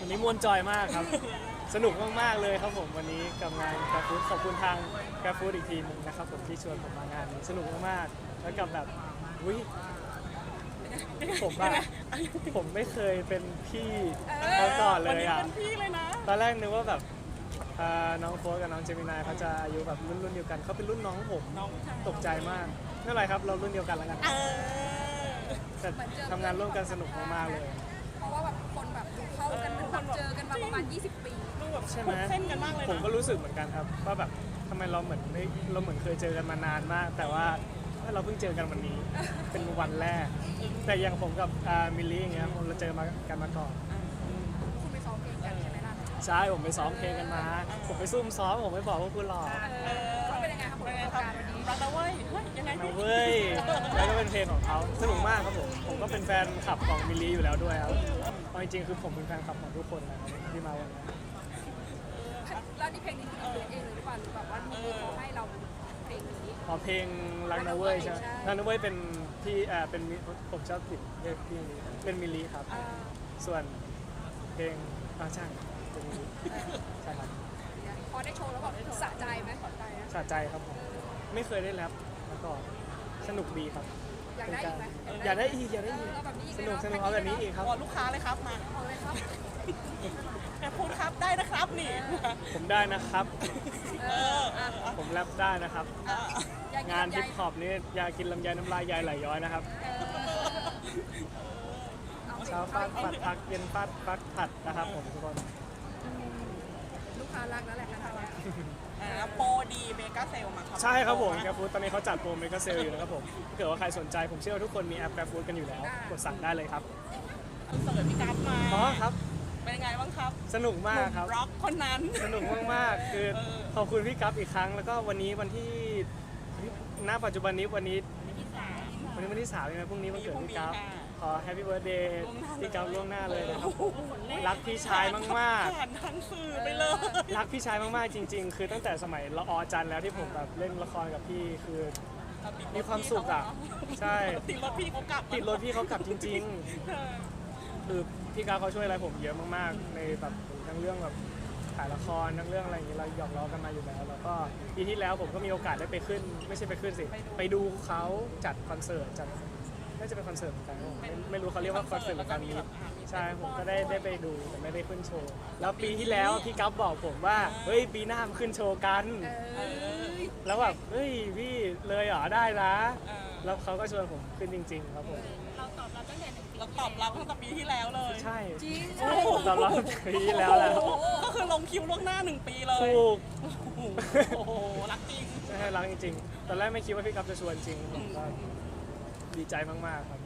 วันนี้มวนจอยมากครับ สนุกมาก ๆ เลยครับผมวันนี้กับงานกราฟูดขอบคุณทางกราฟูดอีกทีหนึงนะครับผมที่ชวนผมมางานนี้สนุกมากๆแล้วกับแบบวิผมอะผมไม่เคยเป็นพี่มาก่อนเลวันยนี้อะเป็นพี่เลยนะ ตอนแรกนึกว่าแบบอ่าน้องโฟร์กับน้องเจมินายเขาจะอายุแบบรุ่นรุ่นๆเดียวกันเขาเป็นรุ่นน้องผมน้องชาย ตกใจมากไม่เป็นไรครับเรารุ่นเดียวกันแล้วกัน เออ แต่ทำงานร่วมกันสนุกมากๆเลยเพราะว่าแบบคนแบบดูเข้ากันเหมือนแบบเจอกันมาประมาณ 20 ปีดูแบบใช่ไหมเส้นกันมากเลยผมนะก็รู้สึกเหมือนกันครับว่าแบบทำไมเราเหมือนไม่เราเหมือนเคยเจอกันมานานมาก แต่ว่าเราเพิ่งเจอกันวันนี้ เป็นวันแรก แต่อย่างผมกับอ่ามิลลี่อย่างเงี้ยเราเจอมากันมาก่อนคุณไปซ้อมเพลงกันใช่ไหมล่ะ ใช่ผมไปซ้อมเพลงกันมา ผมไปซุ่มซ้อมผมไม่บอกว่าคุณหรอก เออ นะพี่เว้ย แล้วก็เป็นเพลงของเขาสนุกมากครับผม ผมก็เป็นแฟนคลับของมิลลี่อยู่แล้วด้วยครับเอาจริงๆคือผมเป็นแฟนคลับของทุกคนนะครับที่มาวันนี้แล้วนี่เพลงนี้คือเราเองเลยหรือเปล่าหรือแบบว่ามีเขาให้เราเพลงนี้พอเพลงรักนะเว้ยใช่ไหมใช่รักนะเว้ยเป็นพี่เอ่อเป็นมิผมชอบติดเรียกพี่มิลลี่เป็นมิลลี่ครับอ่าส่วนเพลงอ่าใช่เป็นมิลลี่ใช่ครับพอได้โชว์แล้วแบบสะใจไหมสะใจนะสะใจครับผมไม่เคยได้แรป มาก่อนสนุกดีครับอยากได้อีกไหม อยากได้อีกอยากได้อีกเแล้วแบบนี้อีกสไหมนุกสนุกเอาแบบนี้อีกครับ วอนลูกค้าเลยครับมาเอาเลยครับแอบพูดครับได้นะครับนี่ผมได้นะครับ เอออะผมแรปได้นะครับ อะอยากงานใหฮิญ่ปฮอปนี่อยากกินลำไยน้ำลายยายไหลย้อยนะครับ เออเอาสิเช้าฟาดปัดพักเย็นฟาดฟักผัดนะครับผมทุกคน ลูกค้ารักแล้วแหละค่ะอะโปรดีเม กาเซลมาครับใช่ครับผมแกฟูดตอนนี้เขาจัดโปรเมกาเซลอยู่นะครับผมถ้าเกิดว่าใครสนใจผมเชื่อว่าทุกคนมีแอปแกฟูดกันอยู่แล้ว กดสั่งได้เลยครับคอนเสิร์ตพี่กัฟมาอ๋อครับ เป็นยังไงบ้างครับสนุกมากครับ ร็อกคนนั้น สนุกมากๆคือเออขอบคุณพี่กัฟอีกครั้ง แล้วก็วันนี้วันที่ณปัจจุบันนี้วันนี้ วันนี้วันที่สามใช่ไหมพรุ่งนี้วันเกิดพี่กัฟขอแฮปปี้เบิร์ดเดย์พี่กัฟล่วงหน้าเลยนะครับผมรักพี่ชายมากผ่านทางสื่อไปเลยๆรักพี่ชายมากๆจริง ๆ คือตั้งแต่สมัยละออจันทร์แล้วที่ผมแบบเล่นละครกับพี่คือมีความสุขอะใช่ติดรถพี่เขากลับติดรถพี่เขากลับจริงเออๆคือพี่กัฟเขาช่วยอะไรผมเยอะมากๆ ในแบบทั้งเรื่องแบบ ถ่ายละครทั้งเรื่องอะไรอย่างนี้เราหยอกล้อกันมาอยู่แล้ว แล้วก็ปีที่แล้วผมก็มีโอกาสได้ไปขึ้น ไม่ใช่ไปขึ้นสิ ไปดูเขาจัดคอนเสิร์ตจัดน่าจะเป็นคอนเสิร์ตเหมือนกันไม่ไม่รู้เขาเรียกว่าคอนเสิร์ตหรือการมีตใช่ผมก็ได้ได้ไปดูแต่ไม่ได้ขึ้นโชว์ แล้วปีที่แล้วพี่กัฟบอกผมว่าเฮ้ยปีหน้ามาขึ้นโชว์กัน แล้วแบบเฮ้ยพี่เลยเหรอได้นะ เอ แล้วเขาก็ชวนผมขึ้นจริง ๆ ครับผมเราตอบรับตั้งแต่ปีที่แล้วเลยใช่จริงใช่ผมตอบรับปีที่แล้วแล้วก็คือลงคิวล่วงหน้าหนึ่งปีเลยถูกโอ้โหรักจริงใช่รักจริงๆตอนแรกไม่คิดว่าพี่กัฟจะชวนจริงผมก็ดีใจมากๆครับ